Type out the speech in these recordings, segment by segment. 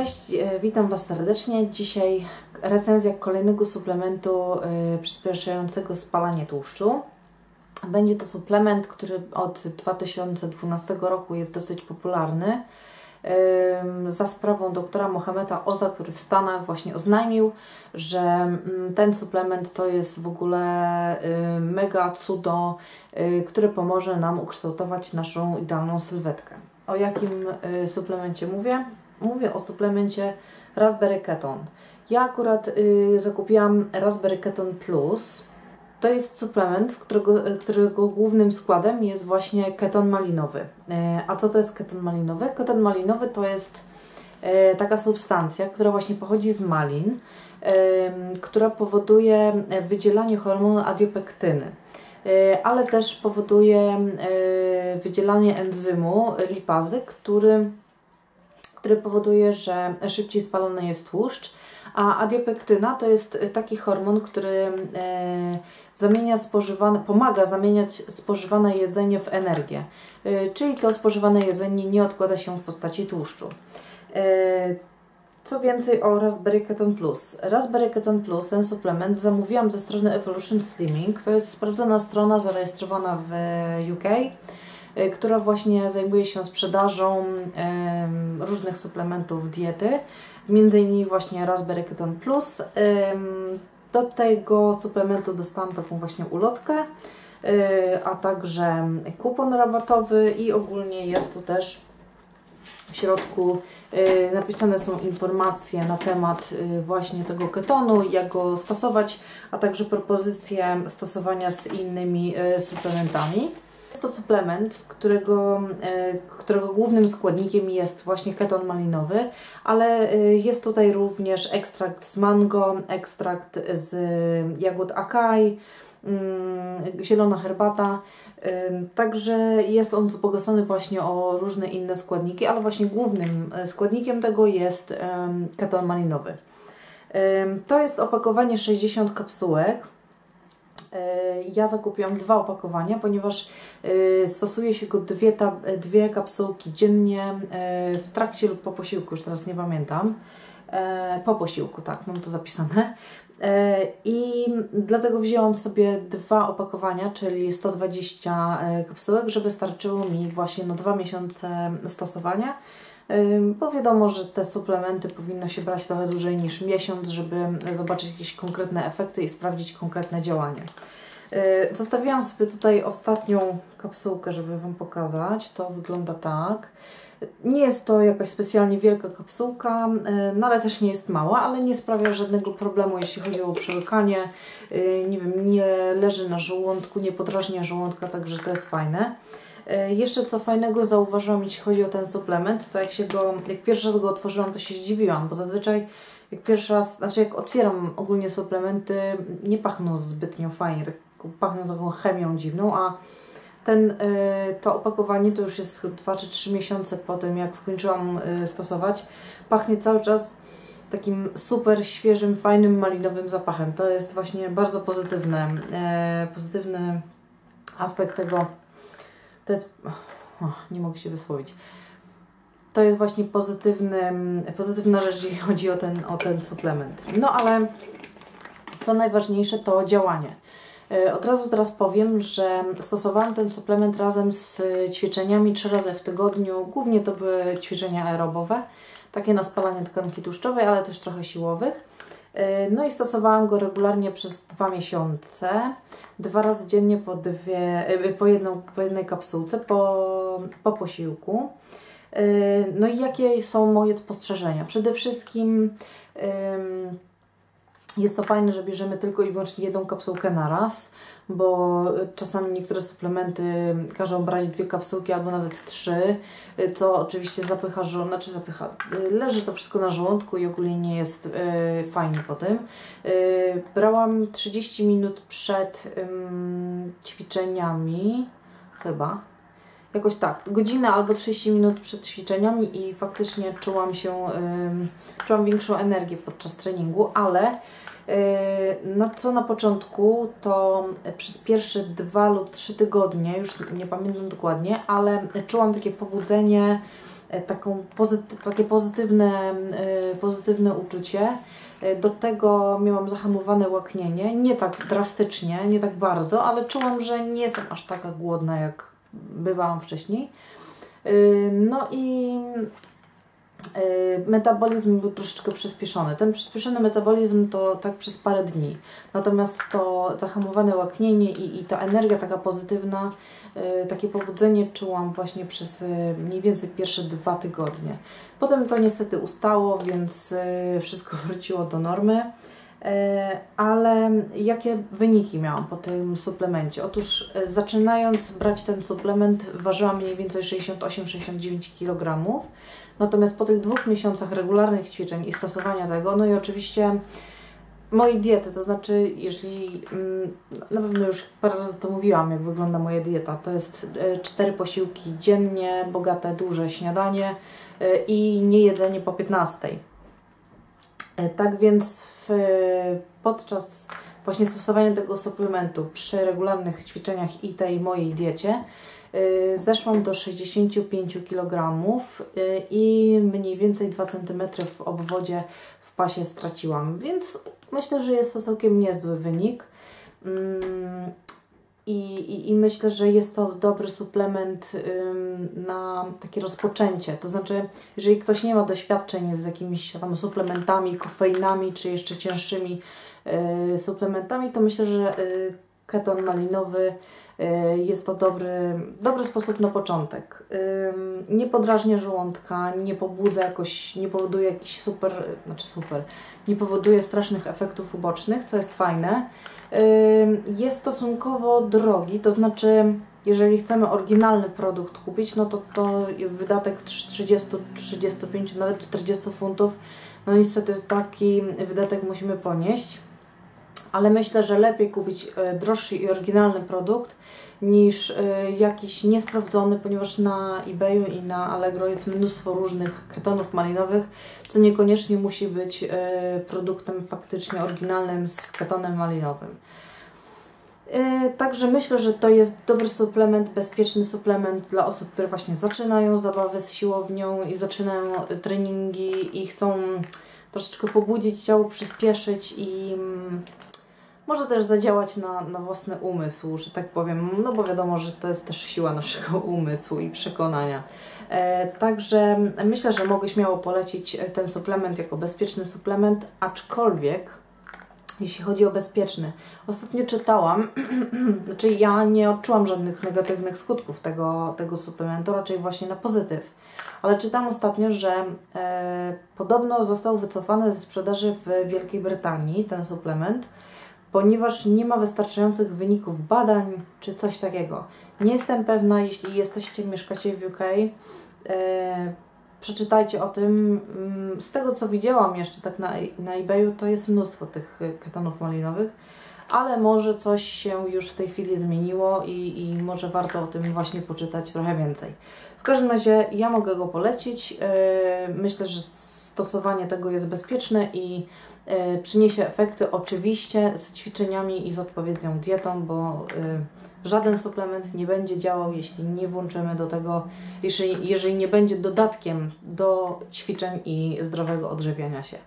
Cześć, e, witam Was serdecznie. Dzisiaj recenzja kolejnego suplementu y, przyspieszającego spalanie tłuszczu. Będzie to suplement, który od 2012 roku jest dosyć popularny. Y, za sprawą doktora Mohameda Oza, który w Stanach właśnie oznajmił, że y, ten suplement to jest w ogóle mega cudo, które pomoże nam ukształtować naszą idealną sylwetkę. O jakim suplemencie mówię? Mówię o suplemencie Raspberry Keton. Ja akurat y, zakupiłam Raspberry Keton Plus. To jest suplement, którego, y, którego głównym składem jest właśnie keton malinowy. Y, a co to jest keton malinowy? Keton malinowy to jest y, taka substancja, która właśnie pochodzi z malin, y, która powoduje wydzielanie hormonu adiopektyny ale też powoduje wydzielanie enzymu lipazy, który który powoduje, że szybciej spalony jest tłuszcz, a adiopektyna to jest taki hormon, który e, zamienia spożywane, pomaga zamieniać spożywane jedzenie w energię. E, czyli to spożywane jedzenie nie odkłada się w postaci tłuszczu. E, co więcej o Raspberry Keton Plus. Raspberry Keton Plus, ten suplement, zamówiłam ze strony Evolution Slimming. To jest sprawdzona strona zarejestrowana w UK która właśnie zajmuje się sprzedażą różnych suplementów diety, między innymi właśnie Raspberry Keton Plus. Do tego suplementu dostałam taką właśnie ulotkę, y, a także kupon rabatowy i ogólnie jest tu też w środku y, napisane są informacje na temat właśnie tego ketonu, jak go stosować, a także propozycje stosowania z innymi suplementami. Jest to suplement, którego, e, którego głównym składnikiem jest właśnie keton malinowy, ale e, jest tutaj również ekstrakt z mango, ekstrakt z jagód akai, mm, zielona herbata. E, także jest on wzbogacony właśnie o różne inne składniki, ale właśnie głównym składnikiem tego jest keton malinowy. To jest opakowanie 60 kapsułek. E, ja zakupiłam dwa opakowania, ponieważ e, stosuje się go dwie, dwie kapsułki dziennie e, w trakcie lub po posiłku, już teraz nie pamiętam. Po posiłku, tak, mam to zapisane. I dlatego wzięłam sobie dwa opakowania, czyli 120 kapsułek, żeby starczyło mi właśnie na dwa miesiące stosowania bo wiadomo, że te suplementy powinno się brać trochę dłużej niż miesiąc, żeby zobaczyć jakieś konkretne efekty i sprawdzić konkretne działanie. Y, zostawiłam sobie tutaj ostatnią kapsułkę, żeby Wam pokazać. To wygląda tak. Nie jest to jakaś specjalnie wielka kapsułka, y, no ale też nie jest mała, ale nie sprawia żadnego problemu, jeśli chodzi o przełykanie. Y, nie wiem, nie leży na żołądku, nie podrażnia żołądka, także to jest fajne. E, jeszcze co fajnego zauważyłam, jeśli chodzi o ten suplement, to jak się go, jak pierwszy raz go otworzyłam, to się zdziwiłam, bo zazwyczaj jak pierwszy raz, znaczy jak otwieram ogólnie suplementy, nie pachną zbytnio fajnie, tak pachną taką chemią dziwną, a ten, e, to opakowanie to już jest 2 czy 3 miesiące po tym, jak skończyłam e, stosować. Pachnie cały czas takim super świeżym, fajnym, malinowym zapachem. To jest właśnie bardzo pozytywne, pozytywny aspekt tego to jest... nie mogę się wysłowić. To jest właśnie pozytywny, pozytywna rzecz, jeśli chodzi o ten, o ten suplement. No ale co najważniejsze to działanie. E, od razu teraz powiem, że stosowałam ten suplement razem z ćwiczeniami trzy razy w tygodniu. Głównie to były ćwiczenia aerobowe, takie na spalanie tkanki tłuszczowej, ale też trochę siłowych. E, no i stosowałam go regularnie przez dwa miesiące dwa razy dziennie po, dwie, y, po, jedną, po jednej kapsułce po, po posiłku. Y, no i jakie są moje spostrzeżenia? Przede wszystkim jest to fajne, że bierzemy tylko i wyłącznie jedną kapsułkę na raz, bo czasami niektóre suplementy każą brać dwie kapsułki albo nawet trzy, co oczywiście zapycha znaczy zapycha, leży to wszystko na żołądku i ogólnie nie jest y, fajnie po tym. Y, brałam 30 minut przed y, ćwiczeniami, chyba, jakoś tak, godzinę albo 30 minut przed ćwiczeniami i faktycznie czułam się, czułam większą energię podczas treningu, ale no co na początku, to przez pierwsze dwa lub trzy tygodnie, już nie pamiętam dokładnie, ale czułam takie pobudzenie, taką pozyty takie pozytywne, pozytywne uczucie. Do tego miałam zahamowane łaknienie, nie tak drastycznie, nie tak bardzo, ale czułam, że nie jestem aż taka głodna, jak bywałam wcześniej. No i Y, metabolizm był troszeczkę przyspieszony. Ten przyspieszony metabolizm to tak przez parę dni. Natomiast to zahamowane łaknienie i, i ta energia taka pozytywna, y, takie pobudzenie czułam właśnie przez y, mniej więcej pierwsze dwa tygodnie. Potem to niestety ustało, więc wszystko wróciło do normy. Ale jakie wyniki miałam po tym suplemencie? Otóż zaczynając brać ten suplement ważyłam mniej więcej 68-69 kg. Natomiast po tych dwóch miesiącach regularnych ćwiczeń i stosowania tego, no i oczywiście mojej diety, to znaczy, jeżeli mm, na pewno już parę razy to mówiłam, jak wygląda moja dieta, to jest e, cztery posiłki dziennie, bogate, duże śniadanie e, i niejedzenie po 15. E, tak więc w, podczas właśnie stosowania tego suplementu przy regularnych ćwiczeniach i tej mojej diecie Y, zeszłam do 65 kg y, i mniej więcej 2 cm w obwodzie w pasie straciłam, więc myślę, że jest to całkiem niezły wynik. I, i, I, myślę, że jest to dobry suplement na takie rozpoczęcie. To znaczy, jeżeli ktoś nie ma doświadczeń z jakimiś tam suplementami, kofeinami, czy jeszcze cięższymi y, suplementami, to myślę, że keton malinowy Y, jest to dobry, dobry sposób na początek. Nie podrażnia żołądka, nie pobudza jakoś, nie powoduje jakichś super, znaczy super, nie powoduje strasznych efektów ubocznych, co jest fajne. Jest stosunkowo drogi, to znaczy jeżeli chcemy oryginalny produkt kupić, no to, to wydatek 30, 35, nawet 40 funtów, no niestety taki wydatek musimy ponieść ale myślę, że lepiej kupić e, droższy i oryginalny produkt niż e, jakiś niesprawdzony, ponieważ na eBayu i na Allegro jest mnóstwo różnych ketonów malinowych, co niekoniecznie musi być e, produktem faktycznie oryginalnym z ketonem malinowym. Także myślę, że to jest dobry suplement, bezpieczny suplement dla osób, które właśnie zaczynają zabawę z siłownią i zaczynają treningi i chcą troszeczkę pobudzić ciało, przyspieszyć i mm, może też zadziałać na, na własny umysł, że tak powiem, no bo wiadomo, że to jest też siła naszego umysłu i przekonania. E, także myślę, że mogę śmiało polecić ten suplement jako bezpieczny suplement, aczkolwiek jeśli chodzi o bezpieczny. Ostatnio czytałam, znaczy ja nie odczułam żadnych negatywnych skutków tego, tego suplementu, raczej właśnie na pozytyw. Ale czytam ostatnio, że e, podobno został wycofany ze sprzedaży w Wielkiej Brytanii ten suplement, ponieważ nie ma wystarczających wyników badań czy coś takiego. Nie jestem pewna, jeśli jesteście, mieszkacie w UK, e, przeczytajcie o tym. Mm, z tego, co widziałam jeszcze tak na, na eBayu, to jest mnóstwo tych ketonów malinowych, ale może coś się już w tej chwili zmieniło i, i może warto o tym właśnie poczytać trochę więcej. W każdym razie ja mogę go polecić. E, myślę, że stosowanie tego jest bezpieczne i przyniesie efekty oczywiście z ćwiczeniami i z odpowiednią dietą, bo e, żaden suplement nie będzie działał, jeśli nie włączymy do tego, jeżeli, jeżeli nie będzie dodatkiem do ćwiczeń i zdrowego odżywiania się.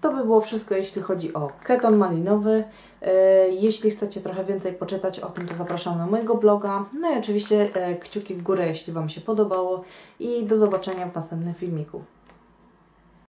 To by było wszystko, jeśli chodzi o keton malinowy. E, jeśli chcecie trochę więcej poczytać o tym, to zapraszam na mojego bloga. No i oczywiście kciuki w górę, jeśli Wam się podobało. I do zobaczenia w następnym filmiku.